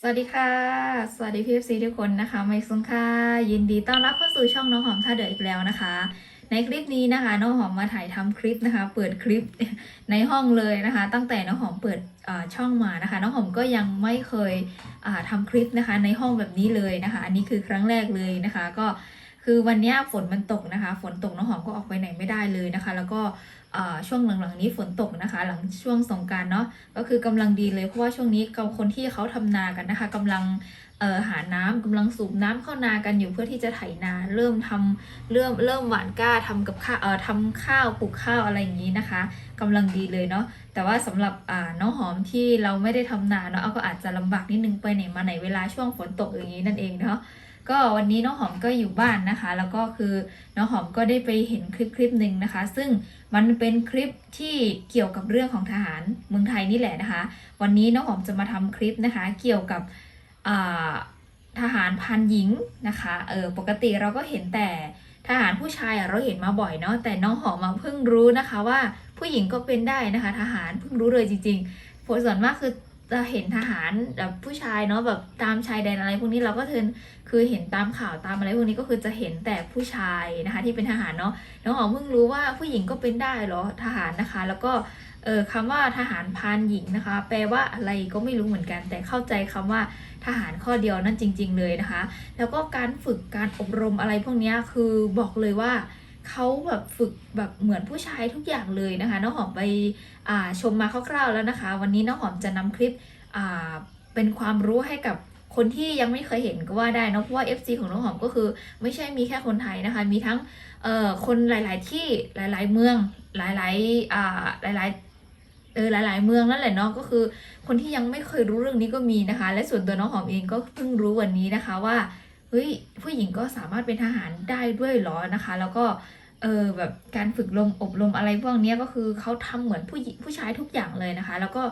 สวัสดีค่ะ สวัสดีพี่เอฟซีทุกคนนะคะไมค์ซุงค่ะ ยินดีต้อนรับเข้าสู่ช่องน้องหอมท่าเดืออีกแล้วนะคะ ในคลิปนี้นะคะ น้องหอมมาถ่ายทำคลิปนะคะ เปิดคลิปในห้องเลยนะคะ ตั้งแต่น้องหอมเปิดช่องมานะคะ น้องหอมก็ยังไม่เคยอ่าทำคลิปนะคะ ในห้องแบบนี้เลยนะคะ อันนี้คือครั้งแรกเลยนะคะ ก็คือวันนี้ฝนมันตกนะคะ ฝนตกน้องหอมก็ออกไปไหนไม่ได้เลยนะคะ แล้วก็ ช่วงหลังๆนี้ฝนตกนะคะ หลังช่วงสงการเนาะก็คือกำลังดีเลยเพราะว่าช่วงนี้กับคนที่เขาทำนากันนะคะกำลังหาน้ำกำลังสูบน้ำเข้านากันอยู่เพื่อที่จะไถนา เริ่มทำเริ่มเริ่มหว่านก้าทำกับข้าวเอ่อทำข้าวปลูกข้าวอะไรอย่างนี้นะคะกำลังดีเลยเนาะแต่ว่าสำหรับน้องหอมที่เราไม่ได้ทำนาเนาะเอาก็อาจจะลำบากนิดนึงไปไหนมาไหนเวลาช่วงฝนตกอย่างนี้นั่นเองเนาะ ก็วันนี้น้องหอมก็อยู่บ้านนะคะ แล้วก็คือน้องหอมก็ได้ไปเห็นคลิปคลิปหนึ่งนะคะ ซึ่งมันเป็นคลิปที่เกี่ยวกับเรื่องของทหารเมืองไทยนี่แหละนะคะ วันนี้น้องหอมจะมาทำคลิปนะคะ เกี่ยวกับทหารพันหญิงนะคะเออปกติเราก็เห็นแต่ทหารผู้ชายเราเห็นมาบ่อยเนาะแต่น้องหอมมาเพิ่งรู้นะคะว่าผู้หญิงก็เป็นได้นะคะ ทหารเพิ่งรู้เลยจริงๆผลส่วนมากคือ จะเห็นทหารแบบผู้ชายเนาะแบบตามชายแดนอะไรพวกนี้เราก็เทินคือเห็นตามข่าวตามอะไรพวกนี้ก็คือจะเห็นแต่ผู้ชายนะคะ ที่เป็นทหารเนาะน้องหอมเพิ่งรู้ว่าผู้หญิงก็เป็นได้เหรอทหารนะคะ แล้วก็เออคำว่าทหารพานหญิงนะคะ แปลว่าอะไรก็ไม่รู้เหมือนกัน แต่เข้าใจคำว่าทหารข้อเดียวนั่นจริง ๆ เลยนะคะ แล้วก็การฝึกการอบรมอะไรพวกนี้คือบอกเลยว่าเขาแบบฝึกแบบเหมือนผู้ชายทุกอย่างเลยนะคะน้องหอมไป ชมมาคร่าวๆแล้วนะคะ วันนี้น้องหอมจะนำคลิปเป็นความรู้ให้กับคนที่ยังไม่เคยเห็นก็ว่าได้นะเพราะว่า FC ของน้องหอมก็คือ ไม่ใช่มีแค่คนไทยนะคะ มีทั้งคนหลาย ๆ ที่หลาย ๆ เมืองหลายๆอ่าหลาย ๆเออหลาย ๆ เมืองนั่นแหละเนาะก็คือ คนที่ยังไม่เคยรู้เรื่องนี้ก็มีนะคะ และส่วนตัวน้องหอมเองก็เพิ่งรู้วันนี้นะคะว่าเฮ้ยผู้หญิงก็สามารถเป็นทหารได้ด้วยหรอนะคะ แล้วก็ เออแบบการฝึกลมอบรมอะไรพวกนี้ก็คือเขาทำเหมือนผู้หญิงผู้ชายทุกอย่างเลยนะคะ แล้วก็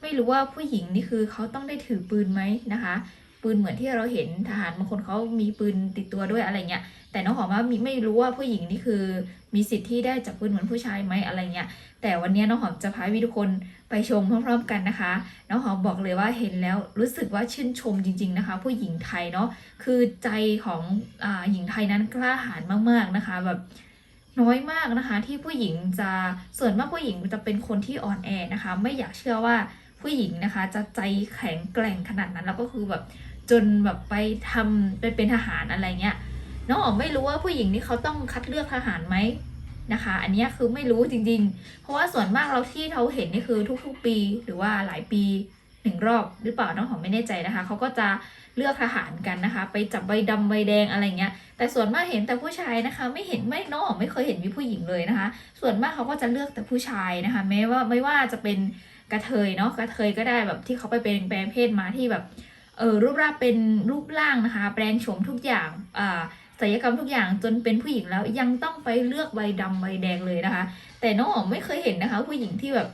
ไม่รู้ว่าผู้หญิงนี่คือเขาต้องได้ถือปืนไหมนะคะ ปืนเหมือนที่เราเห็นทหารบางคนเขามีปืนติดตัวด้วยอะไรเงี้ยแต่น้องหอมว่าไม่รู้ว่าผู้หญิงนี่คือ มีสิทธิ์ที่ได้จับปืนเหมือนผู้ชายไหมอะไรเงี้ยแต่วันนี้น้องหอมจะพาวิทุกคนไปชมพร้อมๆกันนะคะ น้องหอมบอกเลยว่าเห็นแล้วรู้สึกว่าชื่นชมจริง ๆนะคะ ผู้หญิงไทยเนาะคือใจของอ่าหญิงไทยนั้นกล้าหาญมากๆนะคะ แบบ น้อยมากนะคะที่ผู้หญิงจะส่วนมากผู้หญิงจะเป็นคนที่อ่อนแอนะคะ ไม่อยากเชื่อว่าผู้หญิงนะคะ จะใจแข็งแกร่งขนาดนั้นแล้วก็คือแบบจนแบบไปทำไปเป็นทหารอะไรเงี้ยน้องอ๋อมไม่รู้ว่าผู้หญิงนี่เขาต้องคัดเลือกทหารไหมนะคะ อันนี้คือไม่รู้จริงๆ เพราะว่าส่วนมากเราที่เราเห็นนี่คือทุกๆปีหรือว่าหลายปี หนึ่งรอบหรือเปล่าน้องหอมไม่แน่ใจนะคะเขาก็จะเลือกทหารกันนะคะ ไปจับใบดำใบแดงอะไรเงี้ย แต่ส่วนมากเห็นแต่ผู้ชายนะคะ ไม่เห็นไม่น้องหอมไม่เคยเห็นมีผู้หญิงเลยนะคะ ส่วนมากเขาก็จะเลือกแต่ผู้ชายนะคะ แม้ว่าไม่ว่าจะเป็นกระเทยเนาะกระเทยก็ได้แบบที่เขาไปเป็นแปลงเพศมาที่แบบเออรูปร่างเป็นรูปร่างนะคะ แปลงโฉมทุกอย่างอ่าศัลยกรรมทุกอย่างจนเป็นผู้หญิงแล้วยังต้องไปเลือกใบดำใบแดงเลยนะคะ แต่น้องอ๋อมไม่เคยเห็นนะคะ ผู้หญิงที่แบบ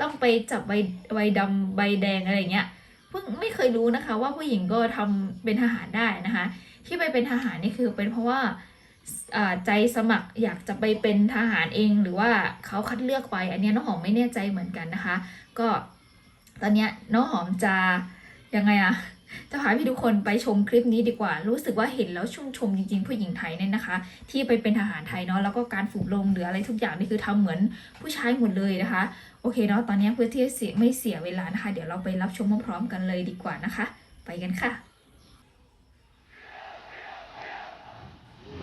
ต้องไปจับใบใบดำใบแดงอะไรเงี้ยเพิ่งไม่เคยรู้นะคะ ว่าผู้หญิงก็ทำเป็นทหารได้นะคะ ที่ไปเป็นทหารนี่คือเป็นเพราะว่าอ่าใจสมัครอยากจะไปเป็นทหารเองหรือว่าเขาคัดเลือกไป อันนี้น้องหอมไม่แน่ใจเหมือนกันนะคะ ก็ตอนนี้น้องหอมจะยังไงอะ จะพาพี่ทุกคนไปชมคลิปนี้ดีกว่า รู้สึกว่าเห็นแล้วชุ่มชมจริงๆ ผู้หญิงไทยเนี่ยนะคะ ที่ไปเป็นทหารไทยเนาะแล้วก็การฝึกลงหรืออะไรทุกอย่างนี่คือทำเหมือนผู้ชายหมดเลยนะคะ โอเคเนาะตอนนี้เพื่อที่จะไม่เสียเวลานะคะ เดี๋ยวเราไปรับชมพร้อมๆกันเลยดีกว่านะคะ ไปกันค่ะ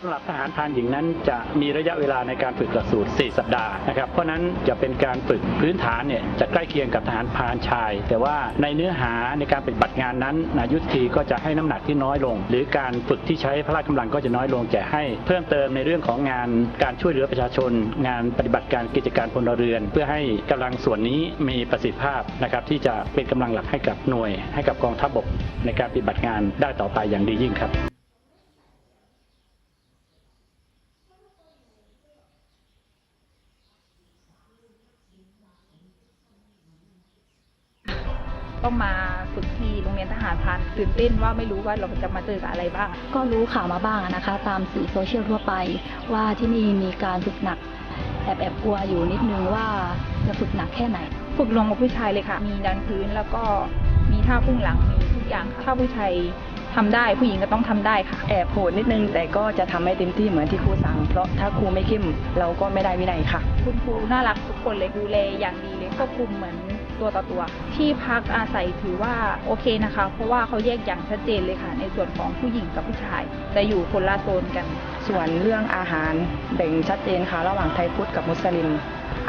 สำหรับทหารพรานหญิงนั้นจะมีระยะเวลาในการฝึกหลักสูตร 4 สัปดาห์นะครับ เพราะนั้นจะเป็นการฝึกพื้นฐานเนี่ยจะใกล้เคียงกับทหารพรานชาย แต่ว่าในเนื้อหาในการปฏิบัติงานนั้นนายุทธีก็จะให้น้ำหนักที่น้อยลง หรือการฝึกที่ใช้พละกำลังก็จะน้อยลงจะให้เพิ่มเติมในเรื่องของงานการช่วยเหลือประชาชน งานปฏิบัติการกิจการพลเรือน เพื่อให้กำลังส่วนนี้มีประสิทธิภาพนะครับที่จะเป็นกำลังหลักให้กับหน่วย ให้กับกองทัพบกในการปฏิบัติงานได้ต่อไปอย่างดียิ่งครับ ต้องมาฝึกที่โรงเรียนทหารพรานตื่นเต้นว่าไม่รู้ว่าเราจะมาเจอกับอะไรบ้าง ก็รู้ข่าวมาบ้างนะคะ ตามสื่อโซเชียลทั่วไป ว่าที่นี่มีการฝึกหนักแอบแอบกลัวอยู่นิดนึงว่าจะฝึกหนักแค่ไหน ฝึกลงกับผู้ชายเลยค่ะ มีดันพื้นแล้วก็มีท่าพุ่งหลังมีทุกอย่างค่ะถ้าผู้ชายทำได้ผู้หญิงก็ต้องทำได้ค่ะ แอบโหดนิดนึง แต่ก็จะทำให้เต็มที่เหมือนที่ครูสั่ง เพราะถ้าครูไม่เข้มเราก็ไม่ได้วินัยค่ะ คุณครูน่ารักทุกคนเลยดูแลอย่างดีเลยควบคุมเหมือน ตัวต่อตัว ที่พักอาศัยถือว่าโอเคนะคะ เพราะว่าเขาแยกอย่างชัดเจนเลยค่ะ ในส่วนของผู้หญิงกับผู้ชายแต่อยู่คนละโซนกัน ส่วนเรื่องอาหารแบ่งชัดเจนค่ะ ระหว่างไทยพุทธกับมุสลิม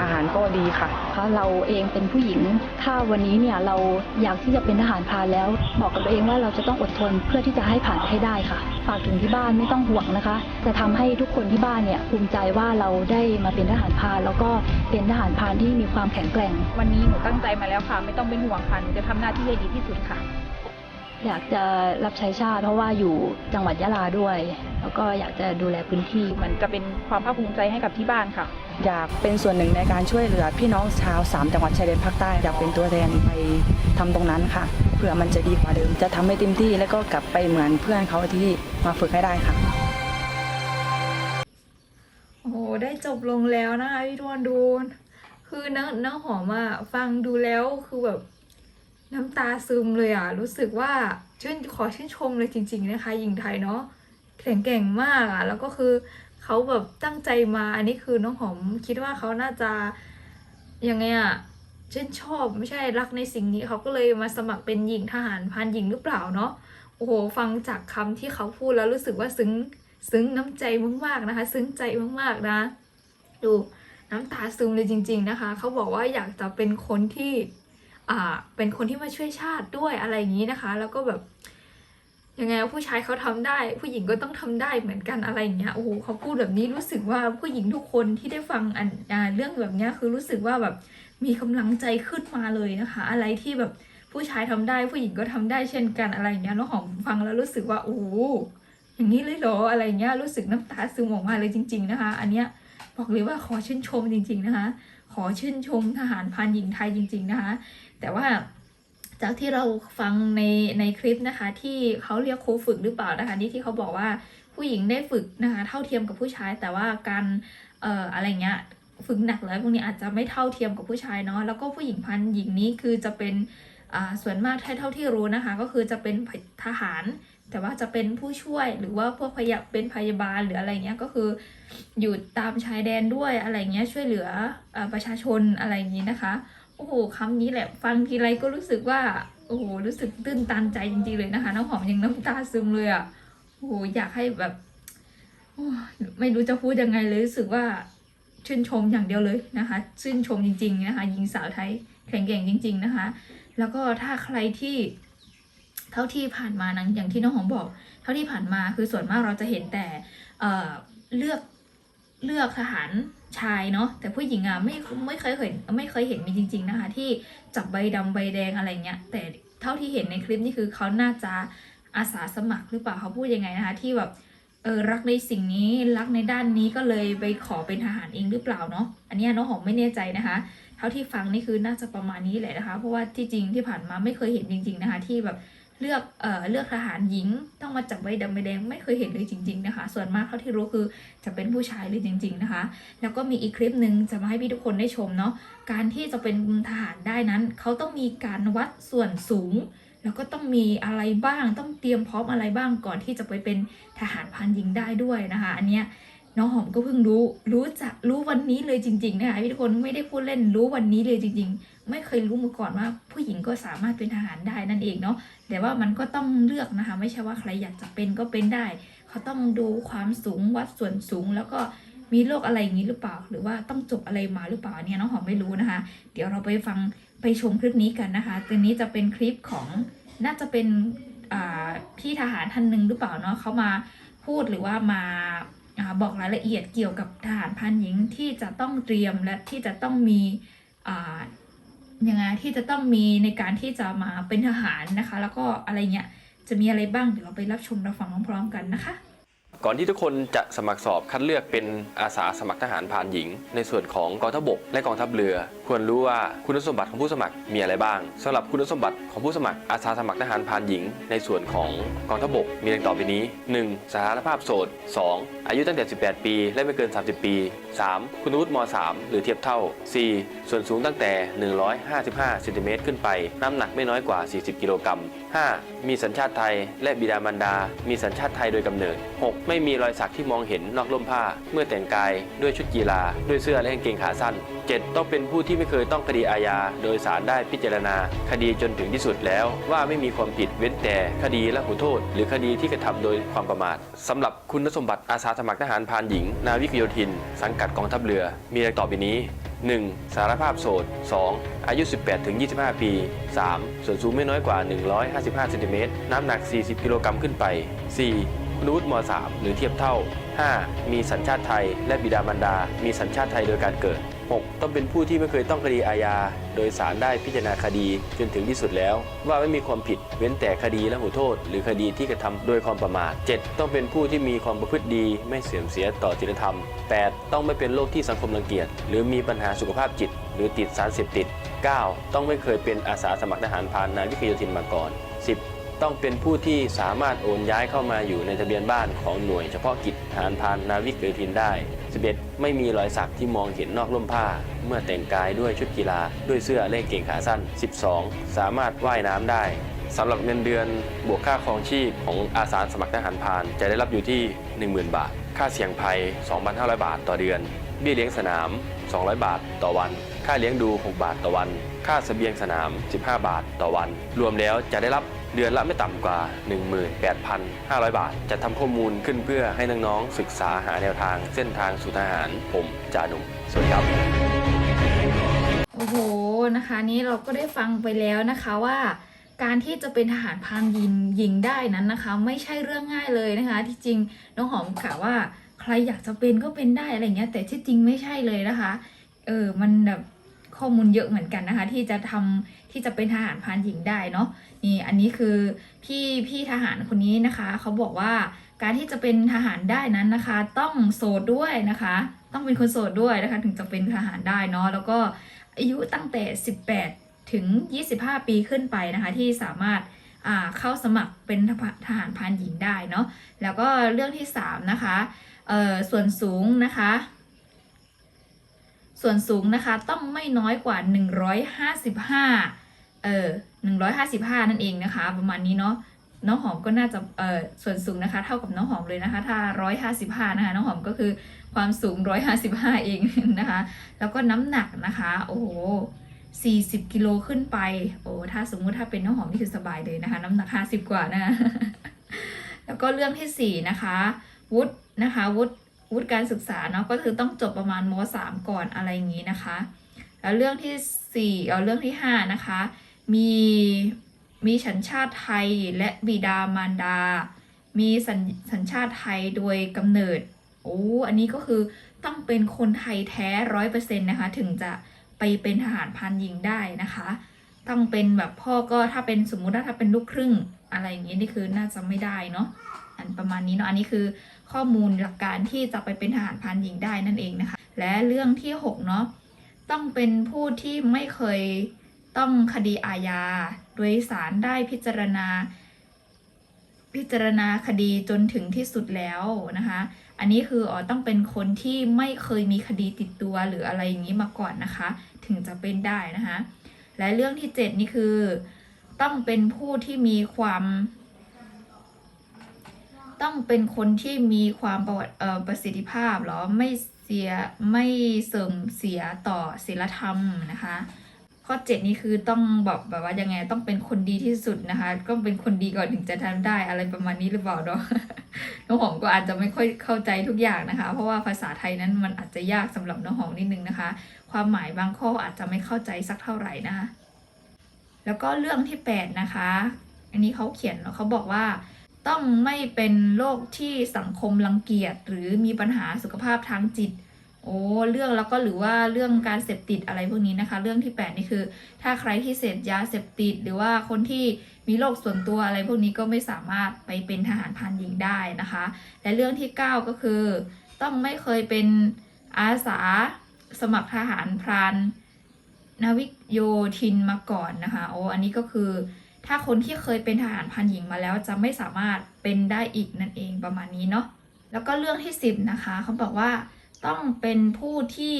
อาหารก็ดีค่ะคะเราเองเป็นผู้หญิง ถ้าวันนี้เนี่ยเราอยากที่จะเป็นทหารพรานแล้ว บอกกับตัวเองว่าเราจะต้องอดทนเพื่อที่จะให้ผ่านให้ได้ค่ะ ฝากถึงที่บ้านไม่ต้องห่วงนะคะ จะทำให้ทุกคนที่บ้านเนี่ยภูมิใจว่าเราได้มาเป็นทหารพรานแล้วก็เป็นทหารพรานที่มีความแข็งแกร่ง วันนี้หนูตั้งใจมาแล้วค่ะ ไม่ต้องเป็นห่วงค่ะหนูจะทำหน้าที่ให้ดีที่สุดค่ะ อยากจะรับใช้ชาติ เพราะว่าอยู่จังหวัดยะลาด้วย แล้วก็อยากจะดูแลพื้นที่ มันจะเป็นความภาคภูมิใจให้กับที่บ้านค่ะ อยากเป็นส่วนหนึ่งในการช่วยเหลือ พี่น้องชาวสามจังหวัดชายแดนภาคใต้อยากเป็นตัวแทนไปทำตรงนั้นค่ะเพื่อมันจะดีกว่าเดิม จะทำให้เต็มที่แล้วก็กลับไปเหมือนเพื่อนเขาที่มาฝึกให้ได้ค่ะโอ้โหได้จบลงแล้วนะคะพี่ทวนดู คือเนื้อเนื้อหอมอะฟังดูแล้วคือแบบ น้ำตาซึมเลยอะ รู้สึกว่าชื่นขอชื่นชมเลยจริง ๆ นะคะหญิงไทยเนาะแข็งแกร่งมากอะ แล้วก็คือเขาแบบตั้งใจมา อันนี้คือน้องหอมคิดว่าเขาน่าจะยังไงอะชื่นชอบไม่ใช่รักในสิ่งนี้เขาก็เลยมาสมัครเป็นหญิงทหารพรานหญิงหรือเปล่าเนาะโอ้โหฟังจากคำที่เขาพูดแล้วรู้สึกว่าซึ้งซึ้งน้ำใจมากๆนะคะ ซึ้งใจมากๆนะ ดูน้ำตาซึมเลยจริง ๆนะคะ เขาบอกว่าอยากจะเป็นคนที่ อ่าเป็นคนที่มาช่วยชาติด้วยอะไรอย่างนี้นะคะ แล้วก็แบบยังไงอะผู้ชายเขาทำได้ ผู้หญิงก็ต้องทำได้เหมือนกันอะไรอย่างเงี้ยโอ้โหเขาพูดแบบนี้รู้สึกว่าผู้หญิงทุกคนที่ได้ฟังอันเรื่องแบบเนี้ยคือรู้สึกว่าแบบมีกำลังใจขึ้นมาเลยนะคะ อะไรที่แบบผู้ชายทำได้ ผู้หญิงก็ทำได้เช่นกันอะไรอย่างเงี้ยน้องหอมฟังแล้วรู้สึกว่าโอ้อย่างนี้เลยเหรออะไรเงี้ยรู้สึกน้ำตาซึมออกมาเลยจริง ๆนะคะ อันเนี้ยบอกเลยว่าขอชื่นชมจริง ๆนะคะ ขอชื่นชมทหารพรานหญิงไทยจริง ๆนะคะ แต่ว่าจากที่เราฟังในในคลิปนะคะ ที่เขาเรียกครูฝึกหรือเปล่านะคะนี่ที่เขาบอกว่าผู้หญิงได้ฝึกนะคะเท่าเทียมกับผู้ชาย แต่ว่าการเอ่ออะไรเงี้ยฝึกหนักแล้วพวกนี้อาจจะไม่เท่าเทียมกับผู้ชายเนาะแล้วก็ผู้หญิงพันหญิงนี้คือจะเป็นอ่าส่วนมากเท่าที่รู้นะคะ ก็คือจะเป็นทหาร แต่ว่าจะเป็นผู้ช่วยหรือว่าพวกพยาเป็นพยาบาลหรืออะไรเงี้ยก็คืออยู่ตามชายแดนด้วยอะไรเงี้ยช่วยเหลืออประชาชนอะไรอย่างนี้นะคะ อ้โหคำนี้แหละ ฟังทีไรก็รู้สึกว่า โอ้โห รู้สึกตื้นตันใจจริงๆเลยนะคะ น้ำหอมยังน้ำตาซึมเลยอะ่ะโอ้โหอยากให้แบบโอ้ไม่รู้จะพูดยังไงเลยรู้สึกว่าชื่นชมอย่างเดียวเลยนะคะชื่นชมจริง ๆ นะคะหญิงสาวไทยแข็งแกร่งจริง ๆนะคะ แล้วก็ถ้าใครที่เท่าที่ผ่านมานะอย่างที่น้องหอมบอก เท่าที่ผ่านมาคือส่วนมากเราจะเห็นแต่เเลือก เลือกทหารชายเนาะแต่ผู้หญิงอะไม่ไม่เคยเห็นไม่เคยเห็นมีจริง ๆนะคะ ที่จับใบดำใบแดงอะไรเงี้ยแต่เท่าที่เห็นในคลิปนี่คือเขาน่าจะอาสาสมัครหรือเปล่าเขาพูดยังไงนะคะ ที่แบบเออรักในสิ่งนี้รักในด้านนี้ก็เลยไปขอเป็นทหารเองหรือเปล่าเนาะอันนี้น้องหอมไม่แน่ใจนะคะ เท่าที่ฟังนี่คือน่าจะประมาณนี้แหละนะคะ เพราะว่าที่จริงที่ผ่านมาไม่เคยเห็นจริง ๆนะคะ ที่แบบ เลือกเอ่อเลือกทหารหญิง ต้องมาจับใบดำใบแดงไม่เคยเห็นเลยจริง ๆนะคะ ส่วนมากเท่าที่รู้คือจะเป็นผู้ชายเลยจริง ๆนะคะ แล้วก็มีอีกคลิปหนึ่งจะมาให้พี่ทุกคนได้ชมเนาะการที่จะเป็นทหารได้นั้น เขาต้องมีการวัดส่วนสูง แล้วก็ต้องมีอะไรบ้างต้องเตรียมพร้อมอะไรบ้างก่อนที่จะไปเป็นทหารพันหญิงได้ด้วยนะคะ อันเนี้ยน้องหอมก็เพิ่งรู้ รู้จักรู้วันนี้เลยจริง ๆ นะคะพี่ทุกคนไม่ได้พูดเล่นรู้วันนี้เลยจริง ๆ ไม่เคยรู้มาก่อนว่า ผู้หญิงก็สามารถเป็นทหารได้นั่นเองเนาะแต่ว่ามันก็ต้องเลือกนะคะ ไม่ใช่ว่าใครอยากจะเป็นก็เป็นได้ เขาต้องดูความสูงวัดส่วนสูงแล้วก็มีโรคอะไรอย่างนี้หรือเปล่า หรือว่าต้องจบอะไรมาหรือเปล่าเนี่ยน้องหอมไม่รู้นะคะ เดี๋ยวเราไปฟังไปชมคลิปนี้กันนะคะตัวนี้จะเป็นคลิปของน่าจะเป็นพี่ทหารท่านหนึ่งหรือเปล่าเนาะเขามาพูดหรือว่ามาอบอกรายละเอียดเกี่ยวกับทหารพันหญิงที่จะต้องเตรียมและที่จะต้องมีอ่า ยังไงที่จะต้องมีในการที่จะมาเป็นทหารนะคะ แล้วก็อะไรเงี้ยจะมีอะไรบ้างเดี๋ยวเราไปรับชมรับฟังพร้อมๆกันนะคะ ก่อนที่ทุกคนจะสมัครสอบคัดเลือกเป็นอาสาสมัครทหารพรานหญิง ในส่วนของกองทัพบกและกองทัพเรือ ควรรู้ว่าคุณสมบัติของผู้สมัครมีอะไรบ้างสำหรับคุณสมบัติของผู้สมัครอาสาสมัครทหารพรานหญิง ในส่วนของกองทัพบกมีดังต่อไปนี้ 1. สถานภาพโสด 2. อายุตั้งแต่ 18 ปี และไม่เกิน 30 ปี 3. คุณวุฒิม .3 หรือเทียบเท่า 4. ส่วนสูงตั้งแต่ 155เซนติเมตรขึ้นไป น้ำหนักไม่น้อยกว่า 40 กิโลกรัม 5. มีสัญชาติไทย และบิดามารดา มีสัญชาติไทยโดยกำเนิด 6. ไม่มีรอยสักที่มองเห็นนอกร่มผ้า เมื่อแต่งกายด้วยชุดกีฬา ด้วยเสื้อและกางเกงขาสั้น 7. ต้องเป็นผู้ที่ไม่เคยต้องคดีอาญา โดยศาลได้พิจารณา คดีจนถึงที่สุดแล้ว ว่าไม่มีความผิดเว้นแต่คดีละหูโทษ หรือคดีที่กระทำโดยความประมาทสำหรับคุณสมบัติอาสาสมัครทหารพานหญิง นาวิกโยธิน สังกัดกองทัพเรือ มีอะไรต่อไปนี้ 1. สารภาพโสด 2. อายุ 18ถึง25 ปี 3. ส่วนสูงไม่น้อยกว่า 155เซนติเมตรน้ำหนัก 40 กิโลกรัมขึ้นไป 4. คุณวุฒิม .3 หรือเทียบเท่า 5. มีสัญชาติไทย และบิดามารดา มีสัญชาติไทยโดยการเกิด 6. ต้องเป็นผู้ที่ไม่เคยต้องคดีอาญา โดยศาลได้พิจารณาคดีจนถึงที่สุดแล้ว ว่าไม่มีความผิดเว้นแต่คดีและหูโทษ หรือคดีที่กระทำโดยความประมาท 7. ต้องเป็นผู้ที่มีความประพฤติดีไม่เสื่อมเสียต่อศีลธรรม 8. ต้องไม่เป็นโรคที่สังคมรังเกียจหรือมีปัญหาสุขภาพจิต หรือติดสารเสพติด 9. ต้องไม่เคยเป็นอาสาสมัครทหารพรานนาวิกโยธินมาก่อน 10. ต้องเป็นผู้ที่สามารถโอนย้ายเข้ามาอยู่ในทะเบียนบ้านของหน่วยเฉพาะกิจทหารพานนาวิกโยธินได้ 11. ไม่มีรอยสักที่มองเห็นนอกร่มผ้า เมื่อแต่งกายด้วยชุดกีฬา ด้วยเสื้อและกเก่งขาสั้น 12. สามารถว่ายน้ำได้สำหรับเงินเดือนบวกค่าครองชีพของอาสาสมัครทหารพานจะได้รับอยู่ที่ 10,000 บาท ค่าเสี่ยงภัย 2,500 บาทต่อเดือน เบี้ยเลี้ยงสนาม 200 บาทต่อวัน ค่าเลี้ยงดู 6 บาทต่อวัน ค่าเสบียงสนาม 15 บาทต่อวัน รวมแล้วจะได้รับ เดือนละไม่ต่ำกว่า 18,500 บาทจะทำข้อมูลขึ้นเพื่อให้น้องๆศึกษาหาแนวทางเส้นทางสู่ทหาร ผมจ่าหนุ่ม สวัสดีครับ โอ้โหนะคะนี้เราก็ได้ฟังไปแล้วนะคะว่าการที่จะเป็นทหารพรานยิงยิงได้นั้นนะคะ ไม่ใช่เรื่องง่ายเลยนะคะ ที่จริงน้องหอมกะว่าใครอยากจะเป็นก็เป็นได้อะไรเงี้ย แต่ที่จริงไม่ใช่เลยนะคะ เออมันแบบข้อมูลเยอะเหมือนกันนะคะ ที่จะทำ ที่จะเป็นทหารพานหญิงได้เนาะนี่อันนี้คือพี่พี่ทหารคนนี้นะคะเขาบอกว่าการที่จะเป็นทหารได้นั้นนะคะ ต้องโสดด้วยนะคะ ต้องเป็นคนโสดด้วยนะคะ ถึงจะเป็นทหารได้เนาะแล้วก็อายุตั้งแต่ 18 ถึง 25 ปีขึ้นไปนะคะ ที่สามารถเข้าสมัครเป็นทหารพรานหญิงได้เนาะแล้วก็เรื่องที่ 3 นะคะเออส่วนสูงนะคะ ส่วนสูงนะคะต้องไม่น้อยกว่า 155 เออ155นั่นเองนะคะ ประมาณนี้เนาะน้องหอมก็น่าจะเออส่วนสูงนะคะ เท่ากับน้องหอมเลยนะคะ ถ้า155นะคะน้องหอมก็คือความสูง155เองนะคะ แล้วก็น้ำหนักนะคะ โอ้โห40กิโลขึ้นไป โอ้ถ้าสมมุติถ้าเป็นน้องหอมนี่คือสบายเลยนะคะ น้ำหนัก50กว่านะแล้วก็เรื่องที่4นะคะวุฒินะคะวุฒิวุฒิการศึกษาเนาะก็คือต้องจบประมาณม .3 ก่อนอะไรอย่างนี้นะคะ แล้วเรื่องที่4เอาเรื่องที่5นะคะ มีมีสัญชาติไทยและบิดามารดา มีสัญสัญชาติไทยโดยกำเนิด โอ้ อันนี้ก็คือต้องเป็นคนไทยแท้ร้อยเปอร์เซ็นต์นะคะ ถึงจะไปเป็นทหารพรานยิงได้นะคะ ต้องเป็นแบบพ่อก็ถ้าเป็นสมมุติว่าถ้าเป็นลูกครึ่งอะไรอย่างนี้นี่คือน่าจะไม่ได้เนาะ อันประมาณนี้เนาะ อันนี้คือข้อมูลหลักการที่จะไปเป็นทหารพรานหญิงได้นั่นเองนะคะ และเรื่องที่หกเนาะ ต้องเป็นผู้ที่ไม่เคย ต้องคดีอาญา โดยศาลได้พิจารณา พิจารณาคดีจนถึงที่สุดแล้วนะคะ อันนี้คืออ๋อต้องเป็นคนที่ไม่เคยมีคดีติดตัวหรืออะไรอย่างนี้มาก่อนนะคะ ถึงจะเป็นได้นะคะ และเรื่องที่เจ็ดนี่คือ ต้องเป็นผู้ที่มีความ ต้องเป็นคนที่มีความประวัติเอ่อประสิทธิภาพเหรอไม่เสียไม่เสื่อมเสียต่อศีลธรรมนะคะ ข้อเจ็ดนี่คือต้องแบบแบบว่ายังไงต้องเป็นคนดีที่สุดนะคะ ก็เป็นคนดีก่อนถึงจะทำได้อะไรประมาณนี้หรือเปล่าเนาะน้องหอมก็อาจจะไม่ค่อยเข้าใจทุกอย่างนะคะ เพราะว่าภาษาไทยนั้นมันอาจจะยากสำหรับน้องหอมนิดนึงนะคะ ความหมายบางข้ออาจจะไม่เข้าใจสักเท่าไหร่นะคะแล้วก็เรื่องที่แปดนะคะ อันนี้เขาเขียนเขาบอกว่า ต้องไม่เป็นโรคที่สังคมรังเกียจหรือมีปัญหาสุขภาพทางจิต โอ้เรื่องแล้วก็หรือว่าเรื่องการเสพติดอะไรพวกนี้นะคะ เรื่องที่ 8 นี่คือ ถ้าใครที่เสพยาเสพติด หรือว่าคนที่มีโรคส่วนตัวอะไรพวกนี้ก็ไม่สามารถไปเป็นทหารพรานหญิงได้นะคะ และเรื่องที่ 9 ก็คือ ต้องไม่เคยเป็นอาสาสมัครทหารพรานนาวิกโยธินมาก่อนนะคะโอ้อันนี้ก็คือ ถ้าคนที่เคยเป็นทหารพรานหญิงมาแล้วจะไม่สามารถเป็นได้อีกนั่นเองประมาณนี้เนาะแล้วก็เรื่องที่ 10 นะคะเขาบอกว่า ต้องเป็นผู้ที่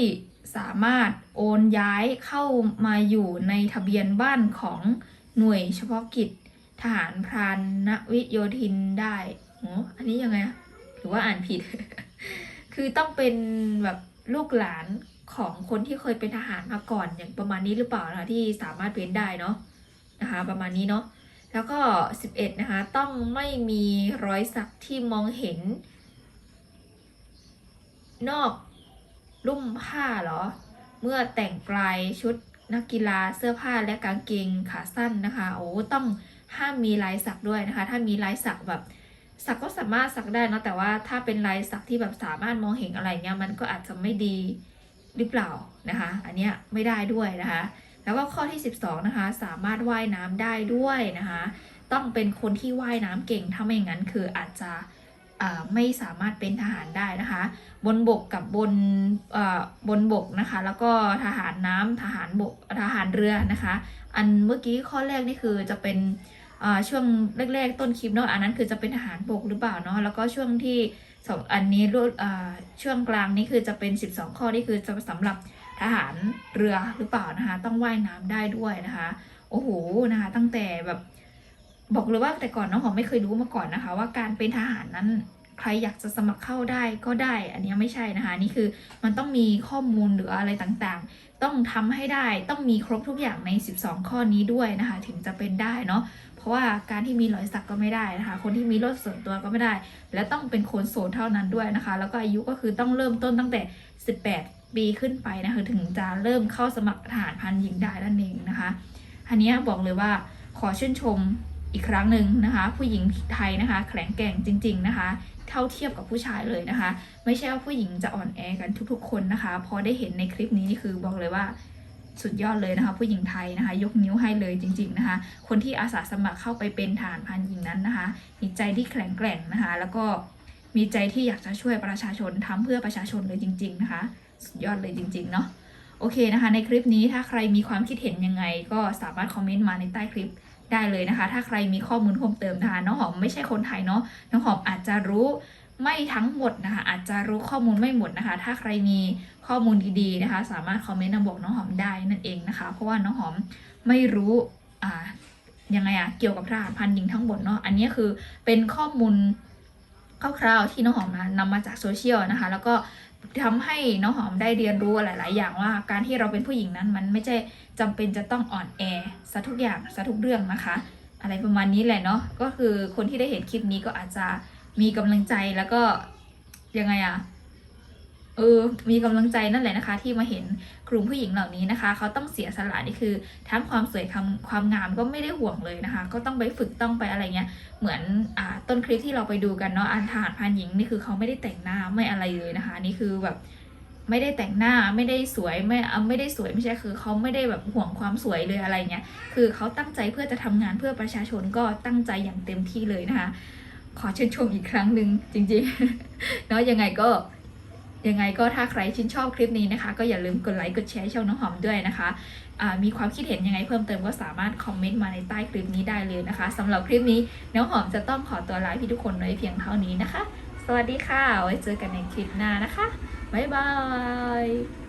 สามารถโอนย้ายเข้ามาอยู่ในทะเบียนบ้านของหน่วยเฉพาะกิจทหารพรานนวิโยธินได้โอ้อันนี้ยังไงอะหรือว่าอ่านผิด คือต้องเป็นแบบลูกหลานของคนที่เคยเป็นทหารมาก่อนอย่างประมาณนี้หรือเปล่านะคะที่สามารถเป็นได้เนาะนะคะประมาณนี้เนาะแล้วก็ 11 นะคะ ต้องไม่มีรอยสักที่มองเห็น นอกลุ่มผ้าเหรอ เมื่อแต่งกลายชุดนักกีฬาเสื้อผ้าและกางเกงขาสั้นนะคะ โอ้ต้องห้ามมีลายสักด้วยนะคะ ถ้ามีลายสักแบบสักก็สามารถสักได้นะแต่ว่าถ้าเป็นลายสักที่แบบสามารถมองเห็นอะไรเงี้ยมันก็อาจจะไม่ดีหรือเปล่านะคะ อันเนี้ยไม่ได้ด้วยนะคะ แล้วก็ข้อที่ 12 นะคะ สามารถว่ายน้ำได้ด้วยนะคะ ต้องเป็นคนที่ว่ายน้ำเก่งถ้าไม่อย่างนั้นคืออาจจะ ไม่สามารถเป็นทหารได้นะคะ บนบกกับบนบนบกนะคะ แล้วก็ทหารน้ำทหารบกทหารเรือนะคะ อันเมื่อกี้ข้อแรกนี่คือจะเป็นช่วงแรกๆต้นคลิปเนาะอันนั้นคือจะเป็นทหารบกหรือเปล่าเนาะแล้วก็ช่วงที่สองอันนี้ช่วงกลางนี่คือจะเป็น 12 ข้อนี่คือจะสำหรับทหารเรือหรือเปล่านะคะ ต้องว่ายน้ำได้ด้วยนะคะ โอ้โหนะคะ ตั้งแต่แบบ บอกเลยว่าแต่ก่อนน้องหอมไม่เคยรู้มาก่อนนะคะ ว่าการเป็นทหารนั้นใครอยากจะสมัครเข้าได้ก็ได้ อันนี้ไม่ใช่นะคะนี่คือมันต้องมีข้อมูลหรืออะไรต่างๆ ต้องทำให้ได้ต้องมีครบทุกอย่างใน 12 ข้อนี้ด้วยนะคะ ถึงจะเป็นได้เนาะเพราะว่าการที่มีรอยสักก็ไม่ได้นะคะ คนที่มีรถส่วนตัวก็ไม่ได้ และต้องเป็นคนโสดเท่านั้นด้วยนะคะ แล้วก็อายุก็คือต้องเริ่มต้นตั้งแต่ 18 ปีขึ้นไปนะคะถึงจะเริ่มเข้าสมัครทหารพันหญิงได้นั่นเองนะคะอันนี้บอกเลยว่าขอชื่นชม อีกครั้งหนึ่งนะคะ ผู้หญิงไทยนะคะ แข็งแกร่งจริง ๆ นะคะ เท่าเทียบกับผู้ชายเลยนะคะ ไม่ใช่ว่าผู้หญิงจะอ่อนแอกันทุกๆ คนนะคะ พอได้เห็นในคลิปนี้นี่คือบอกเลยว่าสุดยอดเลยนะคะ ผู้หญิงไทยนะคะ ยกนิ้วให้เลยจริง ๆนะคะ คนที่อาสาสมัครเข้าไปเป็นทหารพันหญิงนั้นนะคะมีใจที่แข็งแกร่งนะคะ แล้วก็มีใจที่อยากจะช่วยประชาชนทำเพื่อประชาชนเลยจริง ๆ นะคะ สุดยอดเลยจริง ๆ เนาะโอเคนะคะ ในคลิปนี้ถ้าใครมีความคิดเห็นยังไง ก็สามารถคอมเมนต์มาในใต้คลิป ได้เลยนะคะ ถ้าใครมีข้อมูลเพิ่มเติมนะคะน้องหอมไม่ใช่คนไทยเนาะน้องหอมอาจจะรู้ไม่ทั้งหมดนะคะ อาจจะรู้ข้อมูลไม่หมดนะคะ ถ้าใครมีข้อมูลดีๆนะคะ สามารถคอมเมนต์มาบอกน้องหอมได้นั่นเองนะคะ เพราะว่าน้องหอมไม่รู้อ่ายังไงอะเกี่ยวกับทหารพันหญิงทั้งหมดเนาะอันนี้คือเป็นข้อมูลคร่าวๆที่น้องหอมนะนำมาจากโซเชียลนะคะ แล้วก็ ทำให้น้องหอมได้เรียนรู้หลาย ๆ อย่างว่าการที่เราเป็นผู้หญิงนั้น มันไม่ใช่จำเป็นจะต้องอ่อนแอซะทุกอย่างซะทุกเรื่องนะคะ อะไรประมาณนี้แหละเนาะก็คือคนที่ได้เห็นคลิปนี้ก็อาจจะมีกำลังใจแล้วก็ยังไงอะ เออมีกำลังใจนั่นแหละนะคะ ที่มาเห็นกลุ่มผู้หญิงเหล่านี้นะคะ เขาต้องเสียสละนี่คือ ทั้งความสวยความความงามก็ไม่ได้ห่วงเลยนะคะ ก็ต้องไปฝึกต้องไปอะไรเงี้ยเหมือนอ่าต้นคลิปที่เราไปดูกันเนาะอันทหารพานหญิงนี่คือเขาไม่ได้แต่งหน้าไม่อะไรเลยนะคะ นี่คือแบบไม่ได้แต่งหน้าไม่ได้สวยไม่ไม่ได้สวยไม่ใช่คือเขาไม่ได้แบบห่วงความสวยเลยอะไรเงี้ยคือเขาตั้งใจเพื่อจะทำงานเพื่อประชาชนก็ตั้งใจอย่างเต็มที่เลยนะคะ ขอเชื่นชมอีกครั้งหนึ่งจริงๆเนาะยังไงก็ ยังไงก็ถ้าใครชื่นชอบคลิปนี้นะคะ ก็อย่าลืมกดไลค์กดแชร์ช่องน้องหอมด้วยนะคะมีความคิดเห็นยังไงเพิ่มเติมก็สามารถคอมเมนต์มาในใต้คลิปนี้ได้เลยนะคะสำหรับคลิปนี้น้องหอมจะต้องขอตัวลาพี่ทุกคนไว้เพียงเท่านี้นะคะ สวัสดีค่ะไว้เจอกันในคลิปหน้านะคะบ๊ายบาย